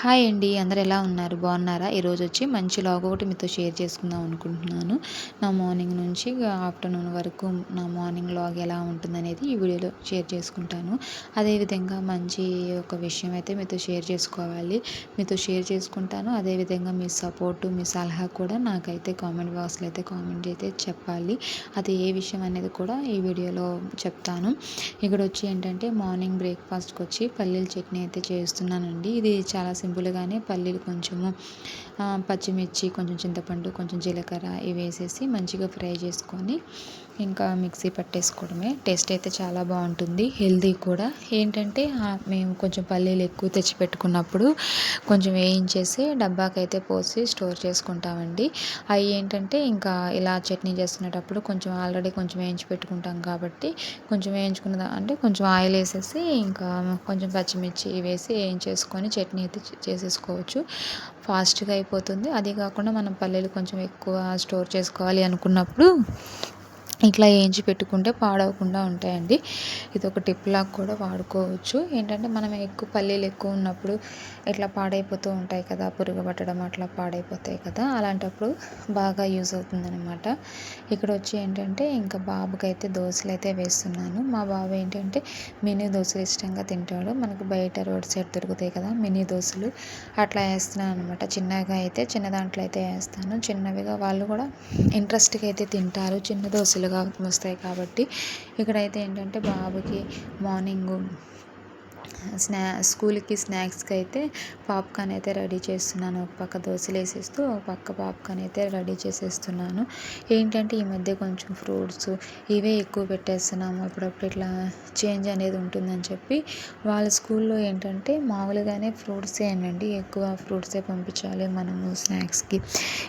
Hi అండి అందరు ఎలా ఉన్నారు? బాగున్నారా? ఈరోజు వచ్చి మంచి లాగ్ ఒకటి మీతో షేర్ చేసుకుందాం అనుకుంటున్నాను. నా మార్నింగ్ నుంచి ఆఫ్టర్నూన్ వరకు నా మార్నింగ్ లాగ్ ఎలా ఉంటుందనేది ఈ వీడియోలో షేర్ చేసుకుంటాను. అదేవిధంగా మంచి ఒక విషయం అయితే మీతో షేర్ చేసుకోవాలి. మీతో షేర్ చేసుకుంటాను. అదేవిధంగా మీ సపోర్టు మీ సలహా కూడా నాకైతే కామెంట్ బాక్స్లో అయితే కామెంట్ అయితే చెప్పాలి. అది ఏ విషయం అనేది కూడా ఈ వీడియోలో చెప్తాను. ఇక్కడ వచ్చి ఏంటంటే మార్నింగ్ బ్రేక్ఫాస్ట్కి వచ్చి పల్లీల చట్నీ అయితే చేస్తున్నానండి. ఇది చాలా సింపుల్గానే పల్లీలు కొంచెము పచ్చిమిర్చి కొంచెం చింతపండు కొంచెం జీలకర్ర ఇవి వేసేసి మంచిగా ఫ్రై చేసుకొని ఇంకా మిక్సీ పట్టేసుకోవడమే. టేస్ట్ అయితే చాలా బాగుంటుంది హెల్దీ కూడా. ఏంటంటే మేము కొంచెం పల్లీలు ఎక్కువ తెచ్చి పెట్టుకున్నప్పుడు కొంచెం వేయించేసి డబ్బాకైతే పోసి స్టోర్ చేసుకుంటామండి. అవి ఏంటంటే ఇంకా ఇలా చట్నీ చేసుకునేటప్పుడు కొంచెం ఆల్రెడీ కొంచెం వేయించి పెట్టుకుంటాం కాబట్టి కొంచెం వేయించుకున్న అంటే కొంచెం ఆయిల్ వేసేసి ఇంకా కొంచెం పచ్చిమిర్చి వేసి వేయించేసుకొని చట్నీ అయితే చేసేసుకోవచ్చు. ఫాస్ట్గా అయిపోతుంది. అదే కాకుండా మనం పల్లీలు కొంచెం ఎక్కువ స్టోర్ చేసుకోవాలి అనుకున్నప్పుడు ఇట్లా వేయించి పెట్టుకుంటే పాడవకుండా ఉంటాయండి. ఇది ఒక టిప్ లాగా కూడా వాడుకోవచ్చు. ఏంటంటే మనం ఎక్కువ పల్లీలు ఎక్కువ ఉన్నప్పుడు ఇట్లా పాడైపోతూ ఉంటాయి కదా పురుగు పట్టడం అట్లా పాడైపోతాయి కదా అలాంటప్పుడు బాగా యూజ్ అవుతుందనమాట ఇక్కడ వచ్చి ఏంటంటే ఇంకా బాబుకి అయితే దోశలు అయితే వేస్తున్నాను. మా బాబు ఏంటంటే మినీ దోశలు ఇష్టంగా తింటాడు. మనకు బయట రోడ్ సైడ్ దొరుకుతాయి కదా మినీ దోశలు అట్లా వేస్తున్నాను అనమాట చిన్నగా అయితే చిన్న దాంట్లో అయితే వేస్తాను. చిన్నవిగా వాళ్ళు కూడా ఇంట్రెస్ట్గా అయితే తింటారు. చిన్న దోశలు వస్తాయి కాబట్టి ఇక్కడైతే ఏంటంటే బాబుకి మార్నింగ్ స్నా స్కూల్కి స్నాక్స్కి అయితే పాప్కార్న్ అయితే రెడీ చేస్తున్నాను. ఒక పక్క దోశలు వేసేస్తూ ఒక పక్క పాప్కార్న్ అయితే రెడీ చేసేస్తున్నాను. ఏంటంటే ఈ మధ్య కొంచెం ఫ్రూట్స్ ఇవే ఎక్కువ పెట్టేస్తున్నాము. అప్పుడప్పుడు ఇట్లా చేంజ్ అనేది ఉంటుందని చెప్పి వాళ్ళ స్కూల్లో ఏంటంటే మామూలుగానే ఫ్రూట్సే అండి. ఎక్కువ ఫ్రూట్సే పంపించాలి. మనము స్నాక్స్కి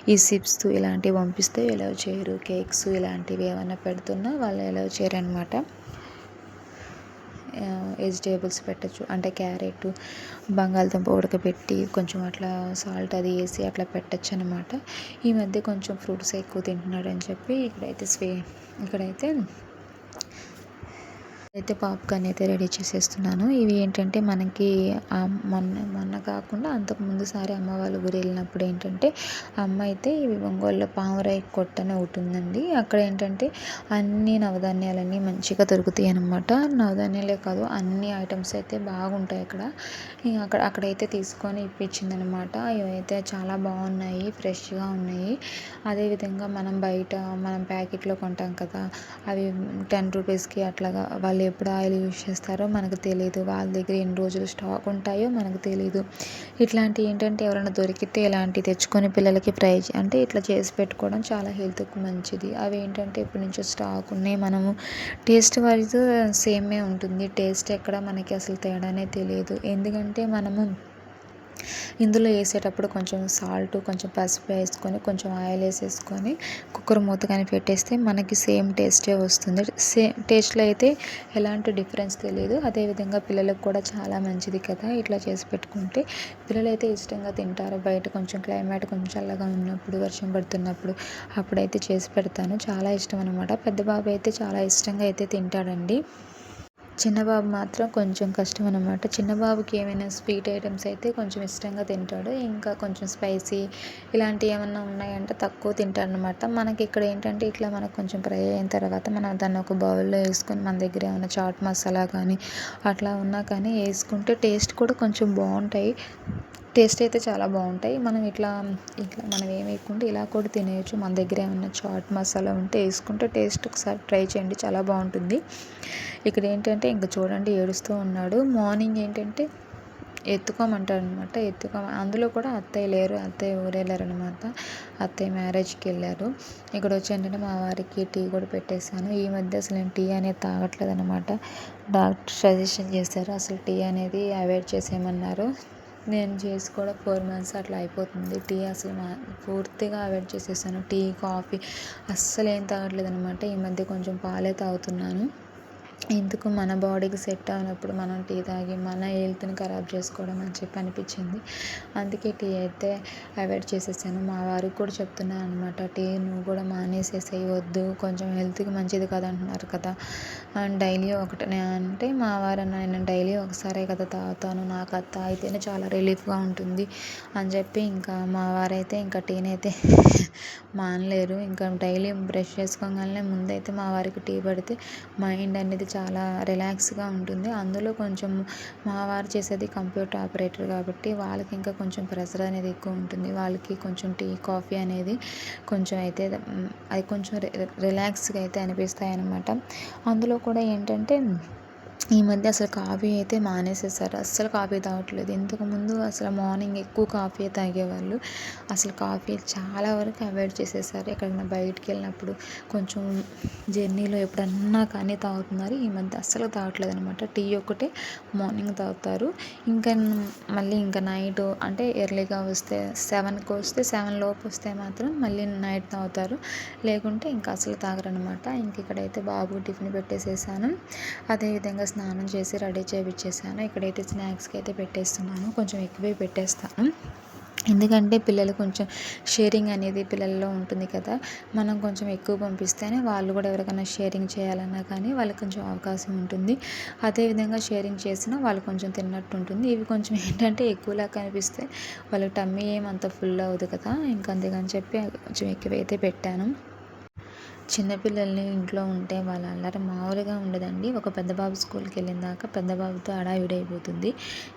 ఈ సిప్స్ ఇలాంటివి పంపిస్తే ఎలా చేయరు? కేక్స్ ఇలాంటివి ఏమైనా పెడుతున్నా వాళ్ళు ఎలా చేయరు అనమాట వెజిటేబుల్స్ పెట్టచ్చు. అంటే క్యారెట్ బంగాళదుంప ఉడకబెట్టి కొంచెం అట్లా సాల్ట్ అది వేసి అట్లా పెట్టచ్చు అనమాట ఈ మధ్య కొంచెం ఫ్రూట్స్ ఎక్కువ తింటున్నాడు అని చెప్పి ఇక్కడైతే స్వే ఇక్కడైతే అయితే పాప్కార్న్ అయితే రెడీ చేసేస్తున్నాను. ఇవి ఏంటంటే మనకి మొన్న మొన్న కాకుండా అంతకు ముందు సారి అమ్మ వాళ్ళ ఊరు వెళ్ళినప్పుడు ఏంటంటే అమ్మ అయితే ఇవి ఒంగోలులో పావురాయి కొట్టని ఉంటుందండి అక్కడ ఏంటంటే అన్ని నవధాన్యాలన్నీ మంచిగా దొరుకుతాయి అనమాట నవధాన్యాలే కాదు అన్ని ఐటమ్స్ అయితే బాగుంటాయి అక్కడ. అక్కడ అక్కడైతే తీసుకొని ఇప్పించింది అనమాట ఇవైతే చాలా బాగున్నాయి ఫ్రెష్గా ఉన్నాయి. అదేవిధంగా మనం బయట మనం ప్యాకెట్లో కొంటాం కదా అవి టెన్ రూపీస్కి అట్లాగా వాళ్ళు వాళ్ళు ఎప్పుడు ఆయిల్ యూజ్ చేస్తారో మనకు తెలియదు వాళ్ళ దగ్గర ఎన్ని రోజులు స్టాక్ ఉంటాయో మనకు తెలియదు ఇట్లాంటివి ఏంటంటే ఎవరైనా దొరికితే ఇలాంటివి తెచ్చుకొని పిల్లలకి ఫ్రై అంటే ఇట్లా చేసి పెట్టుకోవడం చాలా హెల్త్కి మంచిది. అవి ఏంటంటే ఇప్పటి నుంచో స్టాక్ ఉన్నాయి. మనము టేస్ట్ వైజ్ సేమే ఉంటుంది. టేస్ట్ ఎక్కడ మనకి అసలు తేడానే తెలియదు ఎందుకంటే మనము ఇందులో వేసేటప్పుడు కొంచెం సాల్ట్ కొంచెం పసుపు వేసుకొని కొంచెం ఆయిల్ వేసేసుకొని కుక్కర్ మూత కానీ పెట్టేస్తే మనకి సేమ్ టేస్టే వస్తుంది. సేమ్ టేస్ట్లో అయితే ఎలాంటి డిఫరెన్స్ తెలియదు అదేవిధంగా పిల్లలకు కూడా చాలా మంచిది కదా ఇట్లా చేసి పెట్టుకుంటే. పిల్లలు అయితే ఇష్టంగా తింటారు. బయట కొంచెం క్లైమేట్ కొంచెం చల్లగా ఉన్నప్పుడు వర్షం పడుతున్నప్పుడు అప్పుడైతే చేసి పెడతాను. చాలా ఇష్టం అనమాట పెద్ద బాబు అయితే చాలా ఇష్టంగా అయితే తింటాడండి. చిన్నబాబు మాత్రం కొంచెం కష్టం అనమాట చిన్నబాబుకి ఏమైనా స్వీట్ ఐటమ్స్ అయితే కొంచెం ఇష్టంగా తింటాడు. ఇంకా కొంచెం స్పైసీ ఇలాంటివి ఏమన్నా ఉన్నాయంటే తక్కువ తింటాడు అనమాట మనకి ఇక్కడ ఏంటంటే ఇట్లా మనకు కొంచెం ఫ్రై అయిన తర్వాత మనం దాన్ని ఒక బౌల్లో వేసుకొని మన దగ్గర ఏమైనా చాట్ మసాలా కానీ అట్లా ఉన్నా కానీ వేసుకుంటే టేస్ట్ కూడా కొంచెం బాగుంటాయి. టేస్ట్ అయితే చాలా బాగుంటాయి. మనం ఇట్లా ఇట్లా మనం ఏం వేయకుండా ఇలా కూడా తినేయచ్చు. మన దగ్గర ఏమన్నా చాట్ మసాలా ఉంటే వేసుకుంటే టేస్ట్ ఒకసారి ట్రై చేయండి. చాలా బాగుంటుంది. ఇక్కడ ఏంటంటే ఇంకా చూడండి ఏడుస్తూ ఉన్నాడు. మార్నింగ్ ఏంటంటే ఎత్తుకోమంటాడు అనమాట ఎత్తుకో అందులో కూడా అత్తయ్య లేరు అత్తయ్య ఊరెళ్ళారు అనమాట అత్తయ్య మ్యారేజ్కి వెళ్ళారు. ఇక్కడ వచ్చి ఏంటంటే మా వారికి టీ కూడా పెట్టేశాను. ఈ మధ్య అసలు నేను టీ అనేది తాగట్లేదు అనమాట డాక్టర్ సజెషన్ చేశారు అసలు టీ అనేది అవాయిడ్ చేసేయమన్నారు. నేను చేసి కూడా ఫోర్ మంత్స్ అట్లా అయిపోతుంది. టీ అసలు మా పూర్తిగా అవాయిడ్ చేసేసాను. టీ కాఫీ అస్సలు ఏం తాగట్లేదు అనమాట ఈ మధ్య కొంచెం పాలే తాగుతున్నాను. ఎందుకు మన బాడీకి సెట్ అయినప్పుడు మనం టీ తాగి మన హెల్త్ని ఖరాబ్ చేసుకోవడం అని చెప్పి అనిపించింది. అందుకే టీ అయితే అవాయిడ్ చేసేసాను. మా వారికి కూడా చెప్తున్నాను అనమాట టీ నువ్వు కూడా మానేసేసేయి వద్దు. కొంచెం హెల్త్కి మంచిది కదా అంటున్నారు కదా. అండ్ డైలీ ఒకటి అంటే మా వారు అన్న నేను డైలీ ఒకసారే కదా తాగుతాను. నాకు అది తాగితేనే చాలా రిలీఫ్గా ఉంటుంది. అని చెప్పి ఇంకా మా వారైతే ఇంకా టీని అయితే మానలేరు. ఇంకా డైలీ బ్రష్ చేసుకోగానే ముందైతే మా వారికి టీ పడితే మైండ్ అనేది చాలా రిలాక్స్గా ఉంటుంది. అందులో కొంచెం మా వారు చేసేది కంప్యూటర్ ఆపరేటర్ కాబట్టి వాళ్ళకి ఇంకా కొంచెం ప్రెషర్ అనేది ఎక్కువ ఉంటుంది. వాళ్ళకి కొంచెం టీ కాఫీ అనేది కొంచెం అయితే అది కొంచెం రిలాక్స్గా అయితే అనిపిస్తాయి అన్నమాట అందులో కూడా ఏంటంటే ఈ మధ్య అసలు కాఫీ అయితే మానేసేసారు. అస్సలు కాఫీ తాగట్లేదు. ఇంతకుముందు అసలు మార్నింగ్ ఎక్కువ కాఫీ తాగేవాళ్ళు. అసలు కాఫీ చాలా వరకు అవాయిడ్ చేసేసారు. ఎక్కడైనా బయటికి వెళ్ళినప్పుడు కొంచెం జర్నీలో ఎప్పుడన్నా కానీ తాగుతున్నారు. ఈ మధ్య అస్సలు తాగట్లేదు అనమాట టీ ఒక్కటే మార్నింగ్ తాగుతారు. ఇంకా మళ్ళీ ఇంకా నైట్ అంటే ఎర్లీగా వస్తే సెవెన్కి వస్తే సెవెన్ లోపు వస్తే మాత్రం మళ్ళీ నైట్ తాగుతారు. లేకుంటే ఇంకా అసలు తాగరనమాట ఇంక ఇక్కడైతే బాబు టిఫిన్ పెట్టేసేసాను. అదేవిధంగా స్నానం చేసి రెడీ చేయించేసాను ఇక్కడైతే స్నాక్స్కి అయితే పెట్టేస్తున్నాను. కొంచెం ఎక్కువే పెట్టేస్తాను. ఎందుకంటే పిల్లలు కొంచెం షేరింగ్ అనేది పిల్లల్లో ఉంటుంది కదా. మనం కొంచెం ఎక్కువ పంపిస్తేనే వాళ్ళు కూడా ఎవరికైనా షేరింగ్ చేయాలన్నా కానీ వాళ్ళకి కొంచెం అవకాశం ఉంటుంది. అదేవిధంగా షేరింగ్ చేసినా వాళ్ళు కొంచెం తిన్నట్టు ఉంటుంది. ఇవి కొంచెం ఏంటంటే ఎక్కువలా కనిపిస్తే వాళ్ళకి టమ్మీ ఏమంత ఫుల్ అవ్వదు కదా. ఇంకా అందుకని చెప్పి కొంచెం ఎక్కువైతే పెట్టాను. చిన్నపిల్లల్ని ఇంట్లో ఉంటే వాళ్ళ అల్లరి మామూలుగా ఉండదండి. ఒక పెద్ద బాబు స్కూల్కి వెళ్ళిన దాకా పెద్ద బాబుతో హడావిడి అయిపోతుంది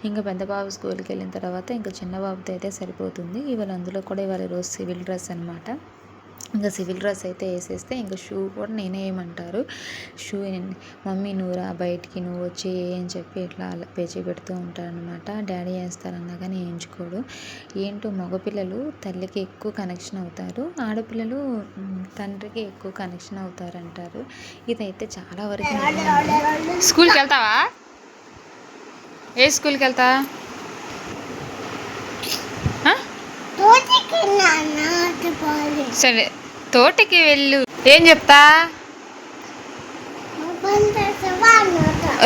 ఇంకా పెద్ద బాబు స్కూల్కి వెళ్ళిన తర్వాత ఇంకా చిన్న బాబుతో అయితే సరిపోతుంది. ఇవాళ అందులో కూడా ఇవాళ రోజు సివిల్ డ్రెస్ అనమాట ఇంకా సివిల్ డ్రెస్ అయితే వేసేస్తే ఇంకా షూ కూడా నేనే వేయమంటారు. షూ మమ్మీ నువ్వు రా బయటికి నువ్వు వచ్చి అని చెప్పి ఇట్లా పేచి పెడుతూ ఉంటారనమాట డాడీ వేస్తారన్నా కానీ వేయించుకోడు. ఏంటో మగపిల్లలు తల్లికి ఎక్కువ కనెక్షన్ అవుతారు. ఆడపిల్లలు తండ్రికి ఎక్కువ కనెక్షన్ అవుతారంటారు. ఇదైతే చాలా వరకు స్కూల్కి వెళ్తావా? ఏ స్కూల్కి వెళ్తా? సరే. తోటకి వెళ్ళు. ఏం చెప్తా?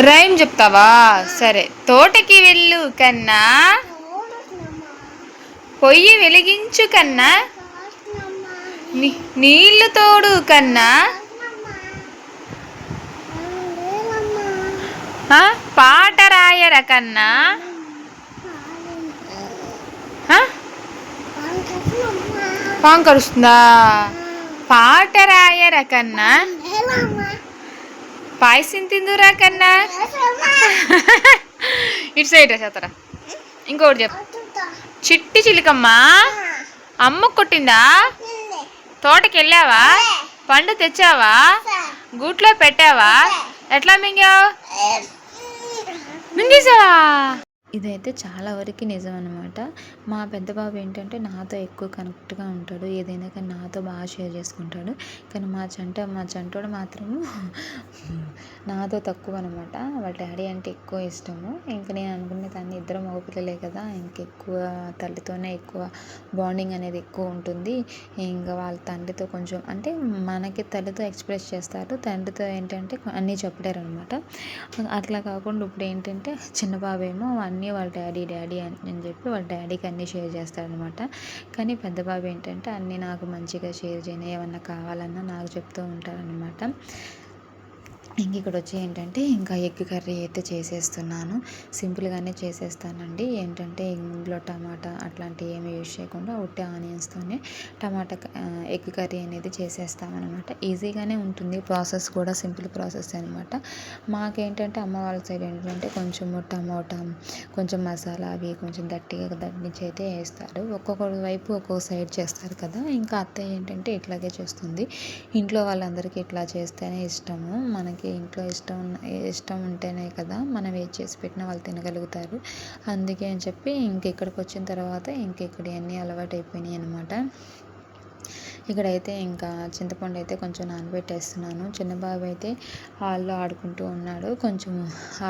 రైమ్ చెప్తావా? సరే. తోటకి వెళ్ళు కన్నా. పొయ్యి వెలిగించు కన్నా. నీళ్ళు తోడు కన్నా. పాట రాయర కన్నా? పాంకరుస్తుందా పాట రాయరా కన్నా? పాయసం తిందురా కన్నా? ఇటు సైడ్ చేతరా ఇంకోటి చెప్ చిట్టి చిలుకమ్మా? అమ్మ కొట్టిందా? తోటకి వెళ్ళావా? పండు తెచ్చావా? గూట్లో పెట్టావా? ఎట్లా మింగావు? మింగేసావా ఇదైతే చాలా వరకు నిజం అనమాట మా పెద్ద బాబు ఏంటంటే నాతో ఎక్కువ కనెక్ట్గా ఉంటాడు. ఏదైనా కానీ నాతో బాగా షేర్ చేసుకుంటాడు. కానీ మా చంట మా చంటోడు మాత్రము నాతో తక్కువ అనమాట వాళ్ళ డాడీ అంటే ఎక్కువ ఇష్టము. ఇంక నేను అనుకునే దాన్ని ఇద్దరు మగపిల్లలే కదా ఇంకెక్కువ తల్లితోనే ఎక్కువ బాండింగ్ అనేది ఎక్కువ ఉంటుంది. ఇంకా వాళ్ళ తండ్రితో కొంచెం అంటే మనకి తల్లితో ఎక్స్ప్రెస్ చేస్తారు. తండ్రితో ఏంటంటే అన్నీ చెప్పలేరు అనమాట అట్లా కాకుండా ఇప్పుడు ఏంటంటే చిన్న బాబేమో అన్నీ అన్నీ వాళ్ళ డాడీ డాడీ అని చెప్పి వాళ్ళ డాడీకి అన్నీ షేర్ చేస్తాడనమాట కానీ పెద్ద బాబు ఏంటంటే అన్నీ నాకు మంచిగా షేర్ చేయను ఏమన్నా కావాలన్నా నాకు చెప్తూ ఉంటారనమాట ఇంక ఇక్కడ వచ్చి ఏంటంటే ఇంకా ఎగ్ కర్రీ అయితే చేసేస్తున్నాను. సింపుల్గానే చేసేస్తానండి. ఏంటంటే ఇందులో టమాటా అట్లాంటివి ఏమి యూజ్ చేయకుండా ఉట్టి ఆనియన్స్తోనే టమాటా ఎగ్ కర్రీ అనేది చేసేస్తామన్నమాట. ఈజీగానే ఉంటుంది. ప్రాసెస్ కూడా సింపుల్ ప్రాసెస్ అనమాట మాకేంటంటే అమ్మ వాళ్ళ సైడ్ ఏంటంటే కొంచెం టమోటా కొంచెం మసాలా అవి కొంచెం గట్టిగా దట్టించి అయితే వేస్తారు. ఒక్కొక్క వైపు ఒక్కొక్క సైడ్ చేస్తారు కదా. ఇంకా అత్తయ్య ఏంటంటే ఇట్లాగే చేస్తుంది. ఇంట్లో వాళ్ళందరికీ ఇట్లా చేస్తేనే ఇష్టము. మనకి వాళ్ళకి ఇంట్లో ఇష్టం ఇష్టం ఉంటేనే కదా మనం ఏది చేసి పెట్టినా వాళ్ళు తినగలుగుతారు. అందుకే అని చెప్పి ఇంక ఇక్కడికి వచ్చిన తర్వాత ఇంక ఇక్కడ అన్నీ అలవాటు అయిపోయినాయి అనమాట ఇక్కడైతే ఇంకా చింతపండు అయితే కొంచెం నానబెట్టేస్తున్నాను. చిన్న బాబు అయితే హాల్లో ఆడుకుంటూ ఉన్నాడు. కొంచెం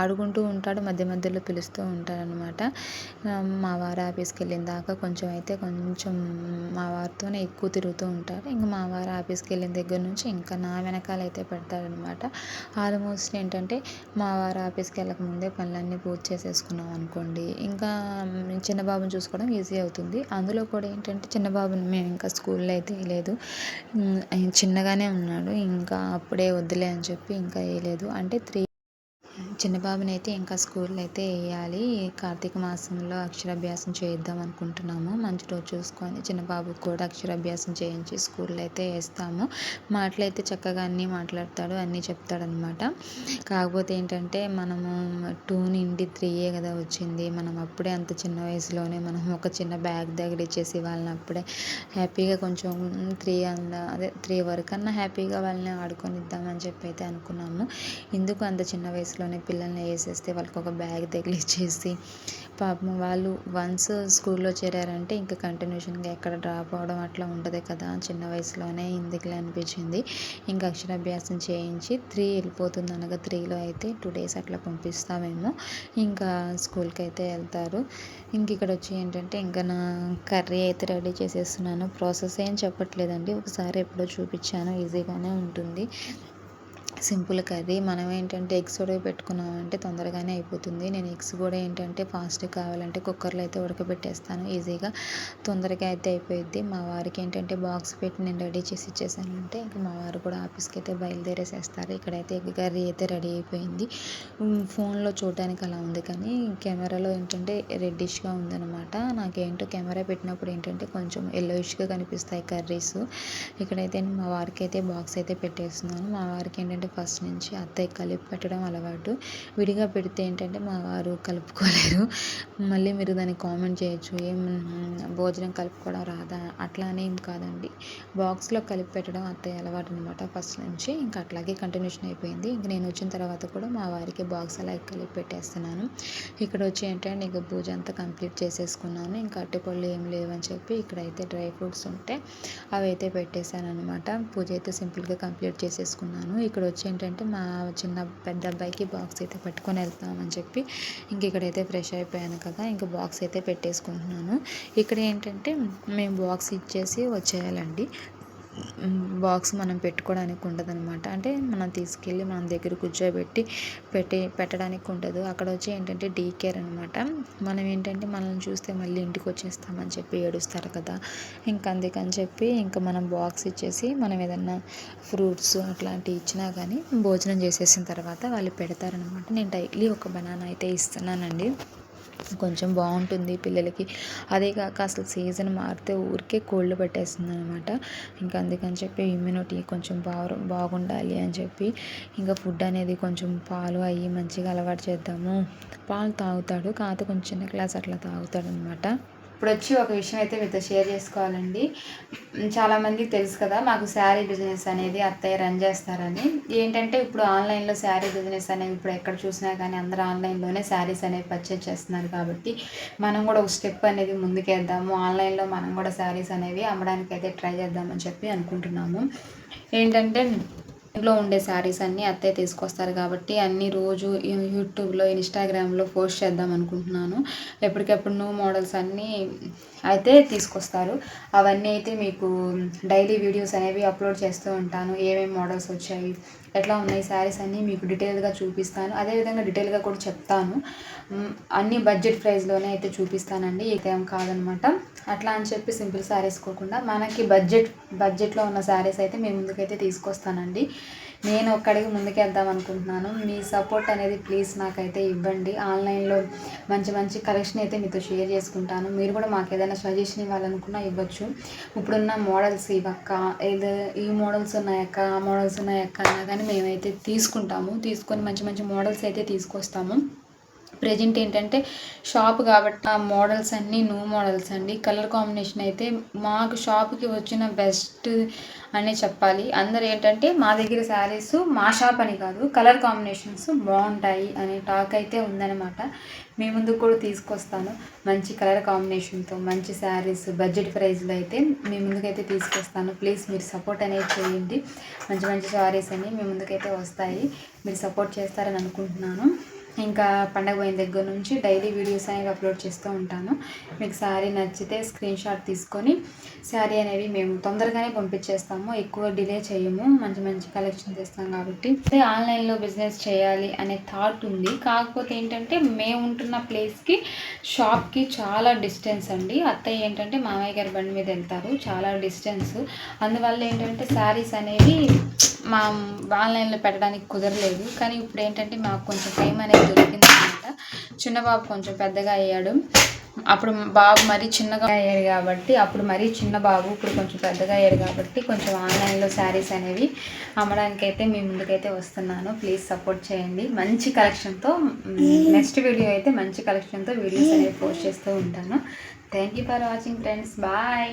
ఆడుకుంటూ ఉంటాడు మధ్య మధ్యలో పిలుస్తూ ఉంటాడనమాట మా వారు ఆఫీస్కి వెళ్ళిన దాకా కొంచెం అయితే కొంచెం మా వారితోనే ఎక్కువ తిరుగుతూ ఉంటాడు. ఇంకా మా వారు ఆఫీస్కి వెళ్ళిన దగ్గర నుంచి ఇంకా నా వెనకాల అయితే పెడతాడనమాట ఆల్మోస్ట్ ఏంటంటే మా వారు ఆఫీస్కి వెళ్ళక ముందే పనులన్నీ పూర్తి చేసేసుకున్నాం అనుకోండి. ఇంకా చిన్న బాబుని చూసుకోవడం ఈజీ అవుతుంది. అందులో కూడా ఏంటంటే చిన్న బాబుని మేము ఇంకా స్కూల్లో అయితే లేదు వేయలేదు చిన్నగానే ఉన్నాడు. ఇంకా అప్పుడే వద్దులే అని చెప్పి ఇంకా వేయలేదు. అంటే త్రీ చిన్న బాబునైతే అయితే ఇంకా స్కూల్లో అయితే వేయాలి కార్తీక మాసంలో అక్షరాభ్యాసం చేయిద్దాం అనుకుంటున్నాము. మంచి రోజు చూసుకొని చిన్న బాబుకి కూడా అక్షరాభ్యాసం చేయించి స్కూల్లో అయితే వేస్తాము. మాటలు అయితే చక్కగా అన్నీ మాట్లాడతాడు అన్నీ చెప్తాడనమాట కాకపోతే ఏంటంటే మనము టూ నుండి త్రీయే కదా వచ్చింది. మనం అప్పుడే అంత చిన్న వయసులోనే మనం ఒక చిన్న బ్యాగ్ దగ్గర ఇచ్చేసి వాళ్ళని అప్పుడే హ్యాపీగా కొంచెం త్రీ అన్న అదే త్రీ వరకు అన్నా హ్యాపీగా వాళ్ళని ఆడుకొనిద్దామని చెప్పి అయితే అనుకున్నాము. ఎందుకు అంత చిన్న వయసులోనే పిల్లల్ని వేసేస్తే వాళ్ళకి ఒక బ్యాగ్ తగిలిచ్చేసి పాపం వాళ్ళు వన్స్ స్కూల్లో చేరారంటే ఇంకా కంటిన్యూషన్గా ఎక్కడ డ్రాప్ అవ్వడం అట్లా ఉండదు కదా చిన్న వయసులోనే ఎందుకులే అనిపించింది. ఇంకా అక్షరాభ్యాసం చేయించి త్రీ వెళ్ళిపోతుంది అనగా త్రీలో అయితే టూ డేస్ అట్లా పంపిస్తామేమో. ఇంకా స్కూల్కి అయితే వెళ్తారు. ఇంక ఇక్కడ వచ్చి ఏంటంటే ఇంకా నా కర్రీ అయితే రెడీ చేసేస్తున్నాను. ప్రాసెస్ ఏం చెప్పట్లేదండి. ఒకసారి ఎప్పుడో చూపించాను. ఈజీగానే ఉంటుంది. Simple curry. మనం ఏంటంటే ఎగ్స్ ఉడక పెట్టుకున్నామంటే తొందరగానే అయిపోతుంది. నేను ఎగ్స్ కూడా ఏంటంటే ఫాస్ట్గా కావాలంటే కుక్కర్లో అయితే ఉడకబెట్టేస్తాను. ఈజీగా తొందరగా అయితే అయిపోయిద్ది. మా వారికి ఏంటంటే బాక్స్ పెట్టి నేను రెడీ చేసి ఇచ్చేసానంటే ఇంకా మా వారు కూడా ఆఫీస్కి అయితే బయలుదేరేసేస్తారు. ఇక్కడైతే ఎగ్ కర్రీ అయితే రెడీ అయిపోయింది. ఫోన్లో చూడడానికి అలా ఉంది కానీ కెమెరాలో ఏంటంటే రెడ్డిష్గా ఉందన్నమాట. నాకేంటో కెమెరా పెట్టినప్పుడు ఏంటంటే కొంచెం ఎల్లోయిష్గా కనిపిస్తాయి కర్రీస్. ఇక్కడైతే మా వారికి అయితే బాక్స్ అయితే పెట్టేస్తున్నాను. మా వారికి ఏంటంటే ఫస్ట్ నుంచి అత్తయ్య కలిపి పెట్టడం అలవాటు. విడిగా పెడితే ఏంటంటే మా వారు కలుపుకోలేరు. మళ్ళీ మీరు దాన్ని కామెంట్ చేయొచ్చు. ఏం భోజనం కలుపుకోవడం రాదా? అట్లా ఏం కాదండి. బాక్స్లో కలిపి పెట్టడం అత్తయ్య అలవాటు అనమాట ఫస్ట్ నుంచి. ఇంకా అట్లాగే కంటిన్యూషన్ అయిపోయింది. ఇంక నేను వచ్చిన తర్వాత కూడా మా వారికి బాక్స్ అలా కలిపి పెట్టేస్తున్నాను. ఇక్కడ వచ్చి ఏంటంటే ఇంకా పూజ అంతా కంప్లీట్ చేసేసుకున్నాను. ఇంకా అట్టిపళ్ళు ఏం లేవని చెప్పి ఇక్కడైతే డ్రై ఫ్రూట్స్ ఉంటే అవి అయితే పెట్టేశాను అనమాట పూజ అయితే సింపుల్గా కంప్లీట్ చేసేసుకున్నాను. ఇక్కడ వచ్చి ఏంటంటే మా చిన్న పెద్ద అబ్బాయికి బాక్స్ అయితే పట్టుకొని వెళ్తామని చెప్పి ఇంక ఇక్కడైతే ఫ్రెష్ అయిపోయాను కదా ఇంకా బాక్స్ అయితే పెట్టేసుకుంటున్నాను. ఇక్కడ ఏంటంటే మేము బాక్స్ ఇచ్చేసి వచ్చేయాలండి. బాక్స్ మనం పెట్టుకోవడానికి ఉండదు అనమాట అంటే మనం తీసుకెళ్ళి మనం దగ్గర కూర్చోబెట్టి పెట్టి పెట్టడానికి ఉండదు. అక్కడ వచ్చి ఏంటంటే డీ కేర్ అనమాట మనం ఏంటంటే మనల్ని చూస్తే మళ్ళీ ఇంటికి వచ్చేస్తామని చెప్పి ఏడుస్తారు కదా. ఇంకా అందుకని చెప్పి ఇంకా మనం బాక్స్ ఇచ్చేసి మనం ఏదన్నా ఫ్రూట్స్ అట్లాంటివి ఇచ్చినా కానీ భోజనం చేసేసిన తర్వాత వాళ్ళు పెడతారనమాట నేను డైలీ ఒక బనానా అయితే ఇస్తున్నానండి. కొంచెం బాగుంటుంది పిల్లలకి. అదే కాక అసలు సీజన్ మారితే ఊరికే కోల్డ్ పట్టేస్తుంది అనమాట ఇంకా అందుకని చెప్పి ఇమ్యూనిటీ కొంచెం బాగు బాగుండాలి అని చెప్పి ఇంకా ఫుడ్ అనేది కొంచెం పాలు అయ్యి మంచిగా అలవాటు చేద్దాము. పాలు తాగుతాడు కాకపోతే కొంచెం చిన్న గ్లాస్ అట్లా తాగుతాడు అనమాట ఇప్పుడు వచ్చి ఒక విషయం అయితే మీతో షేర్ చేసుకోవాలండి. చాలామందికి తెలుసు కదా మాకు శారీ బిజినెస్ అనేది అత్తయ్య రన్ చేస్తారని. ఏంటంటే ఇప్పుడు ఆన్లైన్లో శారీ బిజినెస్ అనేది ఇప్పుడు ఎక్కడ చూసినా కానీ అందరూ ఆన్లైన్లోనే శారీస్ అనేవి పర్చేజ్ చేస్తున్నారు కాబట్టి మనం కూడా ఒక స్టెప్ అనేది ముందుకేద్దాము. ఆన్లైన్లో మనం కూడా శారీస్ అనేవి అమ్మడానికి అయితే ట్రై చేద్దామని చెప్పి అనుకుంటున్నాము. ఏంటంటే ఇంట్లో ఉండే శారీస్ అన్నీ అత్తయ్య తీసుకొస్తారు కాబట్టి అన్ని రోజు యూట్యూబ్లో ఇన్స్టాగ్రామ్లో పోస్ట్ చేద్దాం అనుకుంటున్నాను. ఎప్పటికెప్పుడు న్యూ మోడల్స్ అన్నీ అయితే తీసుకొస్తారు. అవన్నీ అయితే మీకు డైలీ వీడియోస్ అనేవి అప్లోడ్ చేస్తూ ఉంటాను. ఏమేమి మోడల్స్ వచ్చాయి ఎట్లా ఉన్నాయి శారీస్ అన్నీ మీకు డీటెయిల్గా చూపిస్తాను. అదేవిధంగా డీటెయిల్గా కూడా చెప్తాను. అన్ని బడ్జెట్ ప్రైస్లోనే అయితే చూపిస్తానండి. ఏం కాదనమాట. అట్లా అని చెప్పి సింపుల్ శారీస్ కోకుండా మనకి బడ్జెట్ బడ్జెట్లో ఉన్న శారీస్ అయితే మేము ముందుకైతే తీసుకొస్తానండి. నేను ఒక్కడికి ముందుకెళ్దాం అనుకుంటున్నాను. మీ సపోర్ట్ అనేది ప్లీజ్ నాకైతే ఇవ్వండి. ఆన్లైన్లో మంచి మంచి కలెక్షన్ అయితే మీతో షేర్ చేసుకుంటాను. మీరు కూడా మాకు ఏదైనా సజెషన్ ఇవ్వాలనుకున్నా ఇవ్వచ్చు. ఇప్పుడున్న మోడల్స్ ఇవక్క ఏదో ఈ మోడల్స్ ఉన్నాయక్క ఆ మోడల్స్ ఉన్నాయక్క అన్నా కానీ మేమైతే తీసుకుంటాము. తీసుకొని మంచి మంచి మోడల్స్ అయితే తీసుకొస్తాము. ప్రజెంట్ ఏంటంటే షాప్ కాబట్టి ఆ మోడల్స్ అన్నీ న్యూ మోడల్స్ అండి. కలర్ కాంబినేషన్ అయితే మాకు షాప్కి వచ్చిన బెస్ట్ అనే చెప్పాలి. అందరు ఏంటంటే మా దగ్గర శారీస్ మా షాప్ అని కాదు కలర్ కాంబినేషన్స్ బాగుంటాయి అనే టాక్ అయితే ఉందన్నమాట. మీ ముందుకు కూడా తీసుకొస్తాను. మంచి కలర్ కాంబినేషన్తో మంచి శారీస్ బడ్జెట్ ప్రైస్లో అయితే మీ ముందుకైతే తీసుకొస్తాను. ప్లీజ్ మీరు సపోర్ట్ అనేది చేయండి. మంచి మంచి శారీస్ అని మీ ముందుకైతే వస్తాయి. మీరు సపోర్ట్ చేస్తారని అనుకుంటున్నాను. ఇంకా పండగ పోయిన దగ్గర నుంచి డైలీ వీడియోస్ అనేవి అప్లోడ్ చేస్తూ ఉంటాను. మీకు శారీ నచ్చితే స్క్రీన్ షాట్ తీసుకొని శారీ అనేవి మేము తొందరగానే పంపించేస్తాము. ఎక్కువ డిలే చేయము. మంచి మంచి కలెక్షన్ చేస్తాం కాబట్టి. అదే ఆన్లైన్లో బిజినెస్ చేయాలి అనే థాట్ ఉంది. కాకపోతే ఏంటంటే మేము ఉంటున్న ప్లేస్కి షాప్కి చాలా డిస్టెన్స్ అండి. అత్తయ్య ఏంటంటే మామయ్య గారి బండి మీద వెళ్తారు. చాలా డిస్టెన్స్. అందువల్ల ఏంటంటే శారీస్ అనేవి మా ఆన్లైన్లో పెట్టడానికి కుదరలేదు. కానీ ఇప్పుడు ఏంటంటే మాకు కొంచెం టైం అనేది దొరికింది అనమాట చిన్న బాబు కొంచెం పెద్దగా అయ్యాడు. అప్పుడు బాబు మరీ చిన్నగా అయ్యాడు కాబట్టి అప్పుడు మరీ చిన్న బాబు ఇప్పుడు కొంచెం పెద్దగా అయ్యాడు కాబట్టి కొంచెం ఆన్లైన్లో శారీస్ అనేవి అమ్మడానికి అయితే మీ ముందుకైతే వస్తున్నాను. ప్లీజ్ సపోర్ట్ చేయండి. మంచి కలెక్షన్తో నెక్స్ట్ వీడియో అయితే మంచి కలెక్షన్తో వీడియోస్ అనేవి పోస్ట్ చేస్తూ ఉంటాను. Thank you for watching friends. Bye.